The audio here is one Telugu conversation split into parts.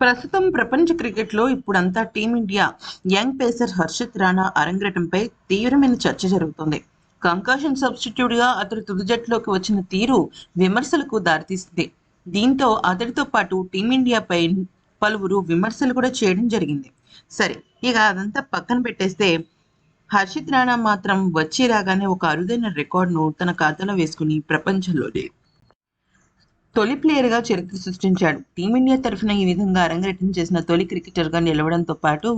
ప్రస్తుతం ప్రపంచ క్రికెట్లో ఇప్పుడంతా team India young pacer Harshit Rana అరంగేటంపై తీవ్రమైన చర్చ జరుగుతోంది. కంకాషన్ సబ్స్టిట్యూట్గా అతడు తుది జట్టులోకి వచ్చిన తీరు విమర్శలకు దారితీసింది. దీంతో అతడితో పాటు టీమిండియాపై పలువురు విమర్శలు కూడా చేయడం జరిగింది. సరే ఇక అదంతా పక్కన పెట్టేస్తే హర్షిత్ రాణా మాత్రం వచ్చి రాగానే ఒక అరుదైన రికార్డును తన ఖాతాలో వేసుకుని ప్రపంచంలోనే తొలి ప్లేయర్గా చరిత్ర సృష్టించాడు. టీమిండియా తరఫున ఈ విధంగా అరంగేటం చేసిన తొలి క్రికెటర్గా నిలవడంతో పాటు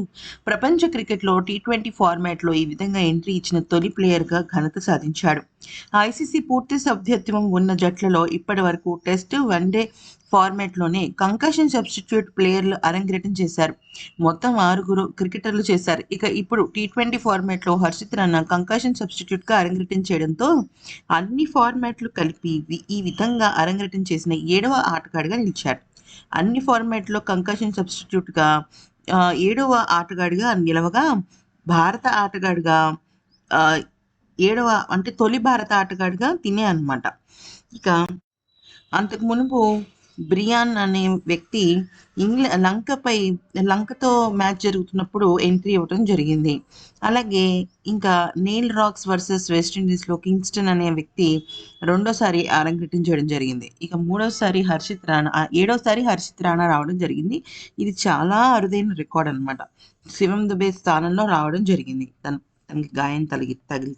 ప్రపంచ క్రికెట్లో టీ ట్వంటీ ఫార్మాట్లో ఈ విధంగా ఎంట్రీ ఇచ్చిన తొలి ప్లేయర్గా ఘనత సాధించాడు. ఐసీసీ పూర్తి సభ్యత్వం ఉన్న జట్లలో ఇప్పటి వరకు టెస్ట్ వన్డే ఫార్మాట్లోనే కంకషన్ సబ్స్టిట్యూట్ ప్లేయర్లు అరంగేటం చేశారు. మొత్తం ఆరుగురు క్రికెటర్లు చేశారు. ఇక ఇప్పుడు టీ ట్వంటీ ఫార్మాట్లో హర్షిత్ రాణా కంకషన్ సబ్స్టిట్యూట్గా అరంగేటం చేయడంతో అన్ని ఫార్మాట్లు కలిపి ఈ విధంగా అరంగేటం చేసిన ఏడవ ఆటగాడిగా నిలిచారు. అన్ని ఫార్మాట్లో కంకషన్ సబ్స్టిట్యూట్గా ఏడవ ఆటగాడిగా నిలవగా భారత ఆటగాడిగా ఏడవ అంటే తొలి భారత ఆటగాడిగా తినే అనమాట ఇక అంతకు మునుపు బ్రియాన్ అనే వ్యక్తి ఇంగ్ల లంకపై లంకతో మ్యాచ్ జరుగుతున్నప్పుడు ఎంట్రీ ఇవ్వడం జరిగింది. అలాగే ఇంకా నీల్ రాక్స్ వర్సెస్ వెస్టిండీస్లో కింగ్స్టన్ అనే వ్యక్తి రెండోసారి అరంగేటం చేయడం జరిగింది. ఇక మూడోసారి హర్షిత్ రాణా ఏడోసారి హర్షిత్ రాణా రావడం జరిగింది. ఇది చాలా అరుదైన రికార్డ్ అన్నమాట. శివం దుబే స్థానంలో రావడం జరిగింది. తన తనకి గాయం తగిలి తగిలితే.